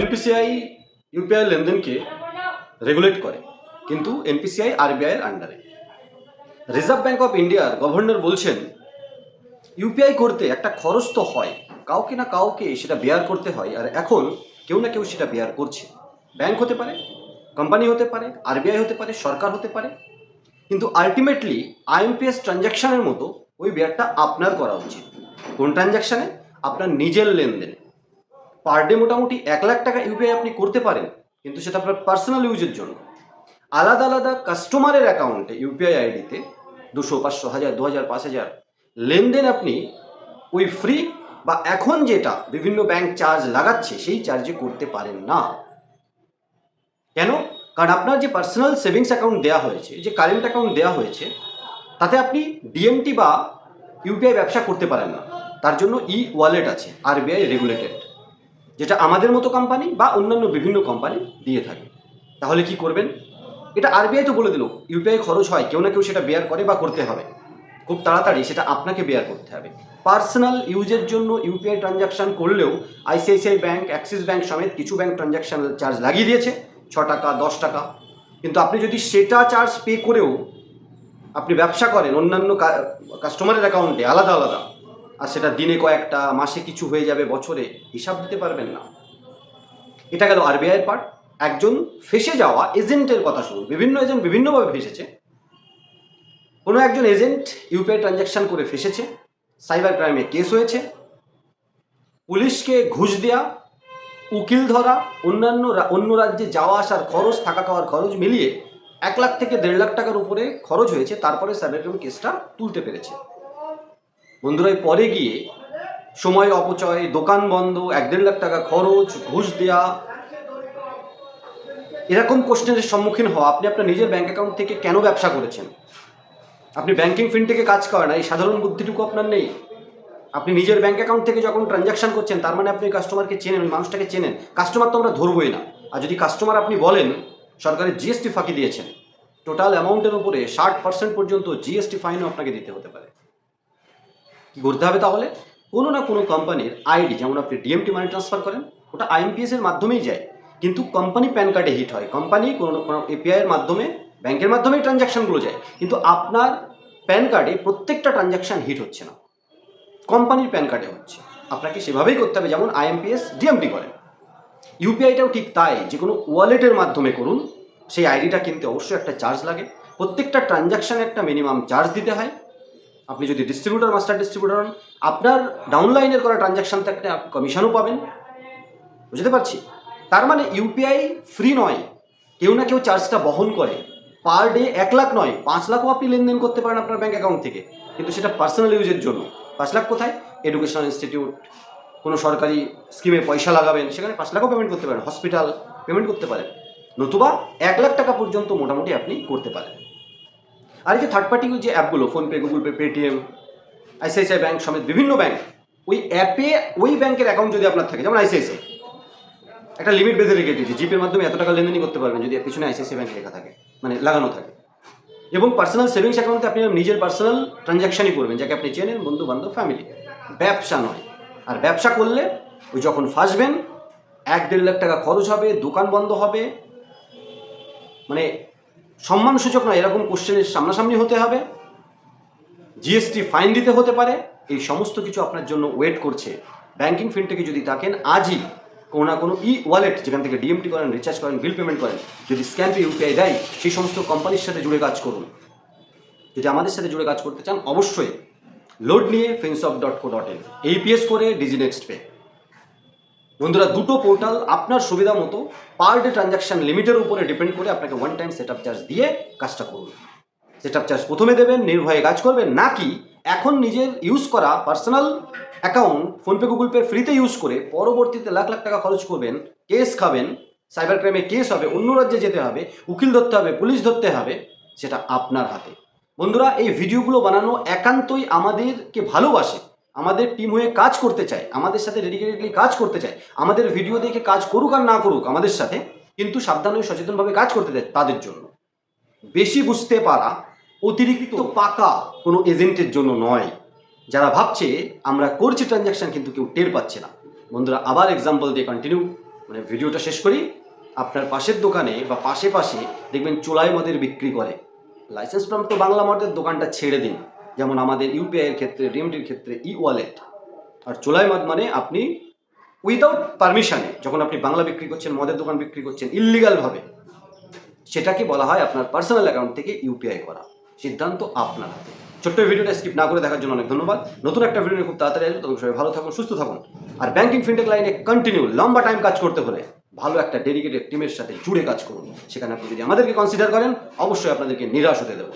NPCI, UPI লেনদেনকে regulate করে, কিন্তু NPCI আরবিআইয়ের আন্ডারে রিজার্ভ ব্যাঙ্ক অফ ইন্ডিয়ার গভর্নর বলছেন, ইউপিআই করতে একটা খরচ তো হয়, কাউকে না কাউকে সেটা বেয়ার করতে হয়, আর এখন কেউ না কেউ সেটা বেয়ার করছে। ব্যাংক হতে পারে কোম্পানি হতে পারে, আরবিআই হতে পারে, সরকার হতে পারে। কিন্তু আলটিমেটলি আইএমপিএস ট্রানজ্যাকশানের মতো ওই বেয়ারটা আপনার করা উচিত। কোন ট্রানজ্যাকশানে আপনার নিজের লেনদেনে। পার ডে মোটামুটি এক লাখ টাকা ইউপিআই আপনি করতে পারেন, কিন্তু সেটা আপনার পার্সোনাল ইউজের জন্য। আলাদা আলাদা কাস্টমারের অ্যাকাউন্টে ইউপিআই আইডিতে দুশো, পাঁচশো, হাজার, দু হাজার, পাঁচ হাজার লেনদেন আপনি ওই ফ্রি বা এখন যেটা বিভিন্ন ব্যাংক চার্জ লাগাচ্ছে, সেই চার্জে করতে পারেন না। কেন? কারণ আপনার যে পার্সোনাল সেভিংস অ্যাকাউন্ট দেওয়া হয়েছে যে কারেন্ট অ্যাকাউন্ট দেওয়া হয়েছে, তাতে আপনি ডিএমটি বা ইউপিআই ব্যবসা করতে পারেন না। তার জন্য ই ওয়ালেট আছে আরবিআই রেগুলেটেড যেটা আমাদের মতো কোম্পানি বা অন্যান্য বিভিন্ন কোম্পানি দিয়ে থাকে। তাহলে কি করবেন? এটা আরবিআই তো বলে দিল ইউপিআই খরচ হয়, কেউ না কেউ সেটা বেয়ার করে বা করতে হবে। খুব তাড়াতাড়ি সেটা আপনাকে বেয়ার করতে হবে। পার্সোনাল ইউজের জন্য ইউপিআই ট্রানজাকশন করলেও আইসিআইসিআই ব্যাঙ্ক অ্যাক্সিস ব্যাঙ্ক সমেত কিছু ব্যাঙ্ক ট্রানজাকশান চার্জ লাগিয়ে দিয়েছে, ছ টাকা, দশ টাকা। কিন্তু আপনি যদি সেটা চার্জ পে করেও আপনি ব্যবসা করেন, অন্যান্য কাস্টমারের অ্যাকাউন্টে আলাদা আলাদা আর সেটা দিনে কয়েকটা, মাসে কিছু হয়ে যাবে বছরে, হিসাব দিতে পারবেন না। এটা গেল আরবিআইয়ের পার্ট একজন ফেসে যাওয়া এজেন্টের কথা শুনুন। বিভিন্ন এজেন্ট বিভিন্নভাবে ফেসেছে। কোনো একজন এজেন্ট ইউপিআই ট্রানজ্যাকশন করে ফেসেছে। সাইবার ক্রাইমে কেস হয়েছে। পুলিশকে ঘুষ দেয়া, উকিল ধরা, অন্যান্য অন্য রাজ্যে যাওয়া আসার খরচ, থাকা খাওয়ার খরচ মিলিয়ে এক লাখ থেকে দেড় লাখ টাকার উপরে খরচ হয়েছে। তারপরে সাইবার ক্রাইম কেসটা তুলতে পেরেছে। বন্ধুরা পরে গিয়ে সময় অপচয়, দোকান বন্ধ, এক দেড় লাখ টাকা খরচ, ঘুষ দেয়া, এরকম কোশ্চেনের সম্মুখীন হওয়া, আপনি আপনার নিজের ব্যাঙ্ক অ্যাকাউন্ট থেকে কেন ব্যবসা করেছেন? আপনি ব্যাংকিং ফিনটেকে কাজ করেন এই সাধারণ বুদ্ধিটুকু আপনার নেই। আপনি নিজের ব্যাংক অ্যাকাউন্ট থেকে যখন ট্রানজ্যাকশন করছেন, তার মানে আপনি কাস্টমারকে চেনেন, ওই মানুষটাকে চেনেন। কাস্টমার তো আমরা ধরবই না। আর যদি কাস্টমার আপনি বলেন, সরকারের জিএসটি ফাঁকি দিয়েছেন টোটাল অ্যামাউন্টের উপরে ষাট পার্সেন্ট পর্যন্ত জিএসটি ফাইনও আপনাকে দিতে হতে পারে। করতে হবে তাহলে? কোনো না কোনো কোম্পানির আইডি, যেমন আপনি ডিএমটি মানি ট্রান্সফার করেন, ওটা আইএমপিএস এর মাধ্যমেই যায়। কিন্তু কোম্পানি প্যান কার্ডে হিট হয়। কোম্পানি কোনো কোনো এপিআই এর মাধ্যমে, ব্যাংকের মাধ্যমেই ট্রানজ্যাকশনগুলো যায়। কিন্তু আপনার প্যান কার্ডে প্রত্যেকটা ট্রানজ্যাকশন হিট হচ্ছে না। কোম্পানির প্যান কার্ডে হচ্ছে। আপনাকে সেভাবেই করতে হবে, যেমন আইএমপিএস ডিএমটি করেন। ইউপিআইটাও ঠিক তাই। যে কোনো ওয়ালেটের মাধ্যমে করুন, সেই আইডিটা কিনতে অবশ্যই একটা চার্জ লাগে। প্রত্যেকটা ট্রানজ্যাকশানে একটা মিনিমাম চার্জ দিতে হয়। আপনি যদি ডিস্ট্রিবিউটর মাস্টার ডিস্ট্রিবিউটর হন, আপনার ডাউনলাইনের করা ট্রানজ্যাকশন থাকলে আপনি কমিশনও পাবেন। বুঝতে পারছি? তার মানে ইউপিআই ফ্রি নয়। কেউ না কেউ চার্জটা বহন করে। পার ডে এক লাখ নয়, পাঁচ লাখও আপনি লেনদেন করতে পারেন আপনার ব্যাঙ্ক অ্যাকাউন্ট থেকে। কিন্তু সেটা পার্সোনাল ইউজের জন্য। পাঁচ লাখ কোথায়? এডুকেশনাল ইনস্টিটিউট কোনো সরকারি স্কিমে পয়সা লাগাবেন, সেখানে পাঁচ লাখও পেমেন্ট করতে পারেন। হসপিটাল পেমেন্ট করতে পারেন। নতুবা এক লাখ টাকা পর্যন্ত মোটামুটি আপনি করতে পারেন। আর এই যে থার্ড পার্টি যে অ্যাপগুলো PhonePe Google Pay Paytm ICICI bank সমেত বিভিন্ন ব্যাঙ্ক ওই অ্যাপে ওই ব্যাংকের অ্যাকাউন্ট যদি আপনার থাকে, যেমন আইসিআইসিআই একটা লিমিট বেঁধে রেখে দিয়েছে জিপের মাধ্যমে এত টাকা লেনদেনই করতে পারবেন যদি পিছনে আইসিআইসিআই ব্যাঙ্ক লেখা থাকে মানে লাগানো থাকে। এবং পার্সোনাল সেভিংস অ্যাকাউন্টে আপনি নিজের পার্সোনাল ট্রানজ্যাকশনই করবেন, যাকে আপনি চেনেন, বন্ধু, বান্ধব ফ্যামিলি ব্যবসা নয়। আর ব্যবসা করলে ওই যখন ফাঁসবেন, এক দেড় লাখ টাকা খরচ হবে, দোকান বন্ধ হবে মানে সম্মানসূচক নয়, এরকম কোশ্চেনের সামনাসামনি হতে হবে। জিএসটি ফাইন দিতে হতে পারে। এই সমস্ত কিছু আপনার জন্য ওয়েট করছে। ব্যাংকিং ফিনটেকে যদি থাকেন আজই কোনো না কোনো ই ওয়ালেট যেখান থেকে ডিএমটি করেন রিচার্জ করেন বিল পেমেন্ট করেন, যদি স্ক্যান পে ইউপিআই দেয়, সেই সমস্ত কোম্পানির সাথে জুড়ে কাজ করুন। যদি আমাদের সাথে জুড়ে কাজ করতে চান, অবশ্যই লোড নিয়ে Finshop dot co dot in AEPS করে ডিজি নেক্সট পে বন্ধুরা, দুটো পোর্টাল আপনার সুবিধা মতো পার ডে ট্রানজাকশন লিমিটের উপরে ডিপেন্ড করে আপনাকে ওয়ান টাইম সেট চার্জ দিয়ে কাজটা করুন। সেট চার্জ প্রথমে দেবেন, নির্ভয়ে কাজ করবেন, নাকি এখন নিজের ইউজ করা personal account PhonePe Google Pay ফ্রিতে ইউজ করে পরবর্তীতে লাখ লাখ টাকা খরচ করবেন কেস খাবেন সাইবার ক্রাইমে কেস হবে, অন্য রাজ্যে যেতে হবে, উকিল ধরতে হবে, পুলিশ ধরতে হবে, সেটা আপনার হাতে। বন্ধুরা, এই ভিডিওগুলো বানানো একান্তই আমাদেরকে ভালোবাসে। আমাদের টিম হয়ে কাজ করতে চায় আমাদের সাথে ডেডিকেটেডলি কাজ করতে চায় আমাদের ভিডিও দেখে কাজ করুক আর না করুক আমাদের সাথে কিন্তু সাবধানে ও সচেতনভাবে কাজ করতে চায় তাদের জন্য। বেশি বুঝতে পারা অতিরিক্ত পাকা কোনো এজেন্টের জন্য নয়। যারা ভাবছে আমরা করছি ট্রানজ্যাকশন কিন্তু কেউ টের পাচ্ছে না। বন্ধুরা আবার এক্সাম্পল দিয়ে কন্টিনিউ মানে ভিডিওটা শেষ করি। আপনার পাশের দোকানে বা পাশে পাশে দেখবেন চোলাই মদের বিক্রি করে। লাইসেন্স প্রাপ্ত বাংলা মদের দোকানটা ছেড়ে দিন। যেমন আমাদের ইউপিআই এর ক্ষেত্রে ডিএমটির ক্ষেত্রে ই ওয়ালেট আর চোলাই মদ মানে আপনি উইদাউট পারমিশনে যখন আপনি বাংলা বিক্রি করছেন, মদের দোকান বিক্রি করছেন ইললিগালভাবে সেটাকে বলা হয় আপনার পার্সোনাল অ্যাকাউন্ট থেকে ইউপিআই করা। সিদ্ধান্ত আপনার হাতে। ছোট্ট ভিডিওটা স্কিপ না করে দেখার জন্য অনেক ধন্যবাদ। নতুন একটা ভিডিও নিয়ে খুব তাড়াতাড়ি আসবে। তখন সবাই ভালো থাকুন, সুস্থ থাকুন। আর ব্যাংকিং ফিনটেক লাইনে কন্টিনিউ লম্বা টাইম কাজ করতে হলে ভালো একটা ডেডিকেটেড টিমের সাথে জুড়ে কাজ করুন। সেখানে আপনি যদি আমাদেরকে কনসিডার করেন, অবশ্যই আপনাদেরকে নিরাশ হতে দেবো।